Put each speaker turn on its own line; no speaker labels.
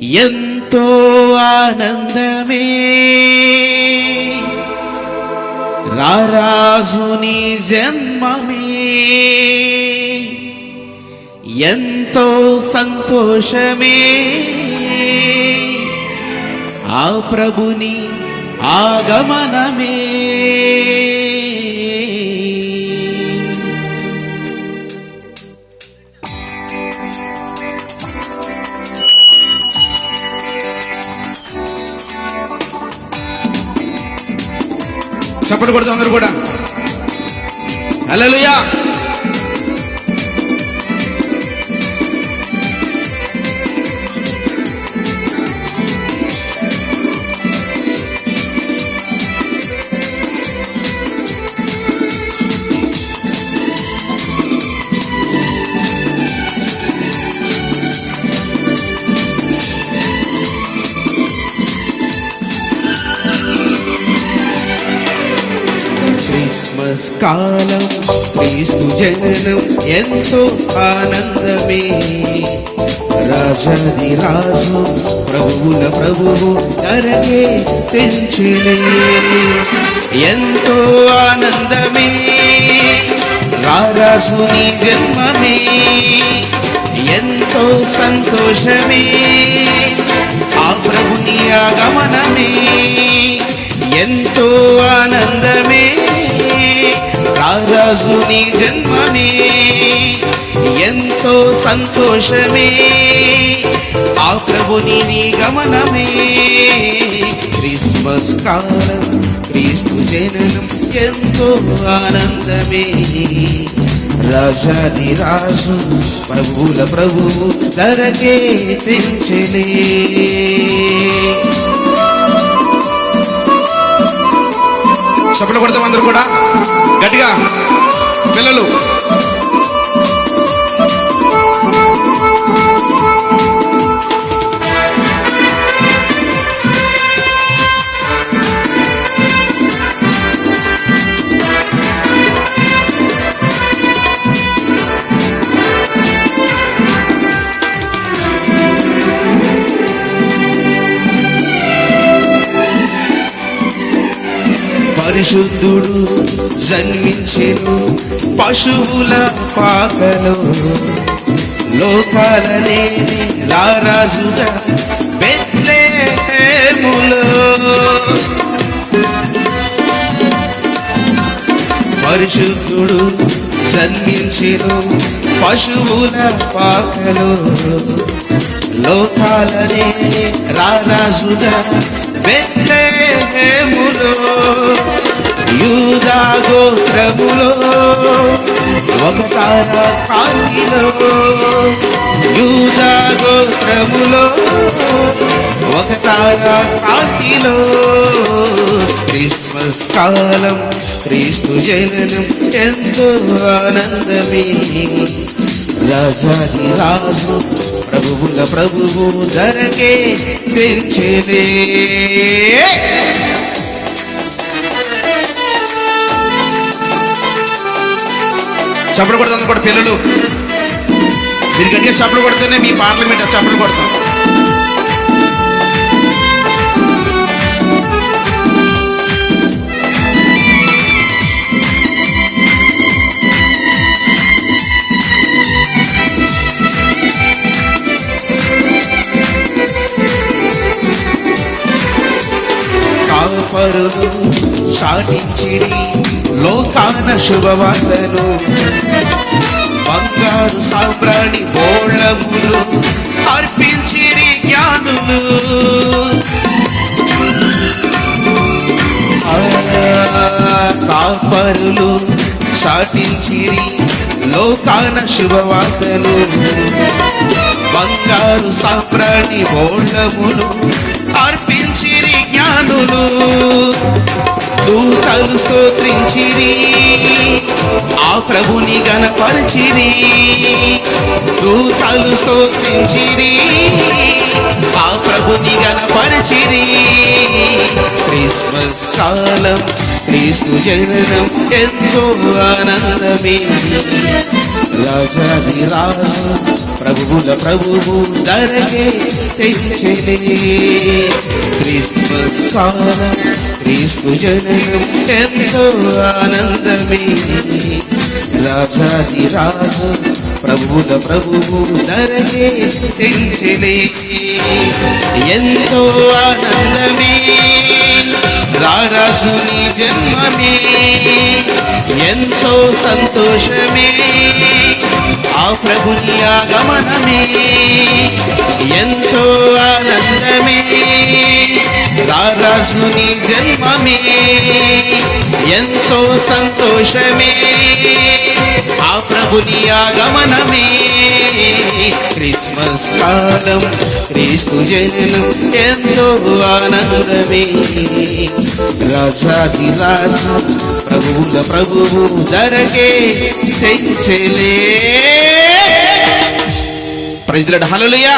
ఎంతో ఆనందమే. రారాజుని జన్మమే. ఎంతో సంతోషమే. ఆ ప్రభుని ఆగమనమే.
చప్పట్లు కొడుతూ అందరూ కూడా. హల్లెలూయా.
నమస్కారం. క్రీస్తు జననం ఎంతో ఆనందమే. రాజాది రాజు ప్రభువుల ప్రభువు ధరకే తెంచినే ఎంతో ఆనందమే. రారాజుని జన్మమే. ఎంతో సంతోషమే. ఆ ప్రభుని ఆగమనమే. ఎంతో ఆనందమే. రారాజుని జన్మనే ఎంతో సంతోషమే. ఆ ప్రభుని నీ గమనమే. క్రిస్మస్ కాలం క్రీస్తు జననం ఎంతో ఆనందమే. రాజాది రాజు ప్రభుల ప్రభువు ధరకే పెంచలే
చెప్పలు కొడతాం అందరూ కూడా. గట్టిగా. పిల్లలు.
పరిశుద్ధుడు జన్మించెను పశువుల పాకలో. లోకాలనేది రారాజుగా బెత్లెహేములో పరిశుద్ధుడు జన్మించెను పశువుల పాకలో. లోకాలనే రారాజుగా బెత్లెహేములో యూదా గోత్రములో ఒక తార కాంతిలో యూదా గోత్రములో ఒక తార కాంతిలో క్రిస్మస్ కాలం క్రీస్తు జననం ఎంతో ఆనందమే. రాజాది రాజు ప్రభువుల ప్రభువు ధరకే పెంచలే
చప్పట్లు కొడతాను కూడా పిల్లలు. మీరు గట్టిగా చప్పట్లు కొడితేనే మీ పార్లమెంట్ మీద చప్పట్లు కొడతాం.
పరులు సాటించిరి లోకాన శుభవార్తలు. బంగారు సాంబ్రాణి బోళములు అర్పించిరి జ్ఞానులు. కాపరులు సాటించిరి లోకాన శుభవార్తలు. బంగారు సాంబ్రాణి బోళములు అర్పించిరి జ్ఞానులు. దూతలు స్తోత్రించిరి ఆ ప్రభుని గణపరిచిరి. దూతలు స్తోత్రించిరి ఆ ప్రభుని గణపరిచిరి. క్రిస్మస్ కాలం క్రీస్తు జననం ఎంతో ఆనందమే. రాజాది రాజు ప్రభువుల ప్రభువు ధరకే తెచ్చలే క్రిస్మస్ కాలం క్రీస్తు జననం ఎంతో ఆనందమే. రాజాది రాజు ప్రభువుల ప్రభువు ధరకే తెచ్చలే ఎంతో ఆనందమే. రారాజుని జన్మమే. ఎంతో సంతోషమే. ఆ ప్రభుని ఆగమనమే. ఎంతో ఆనందమే. రారాజుని జన్మమే. ఎంతో సంతోషమే. ఆ ప్రభుని ఆగమనమే. క్రిస్మస్ కాలం క్రీస్తు జననం ఎంతో ఆనందమే. రాజాది రాజు ప్రభువుల ప్రభువు ధరకే తెచ్చలే
ప్రైజ్ హలలుయా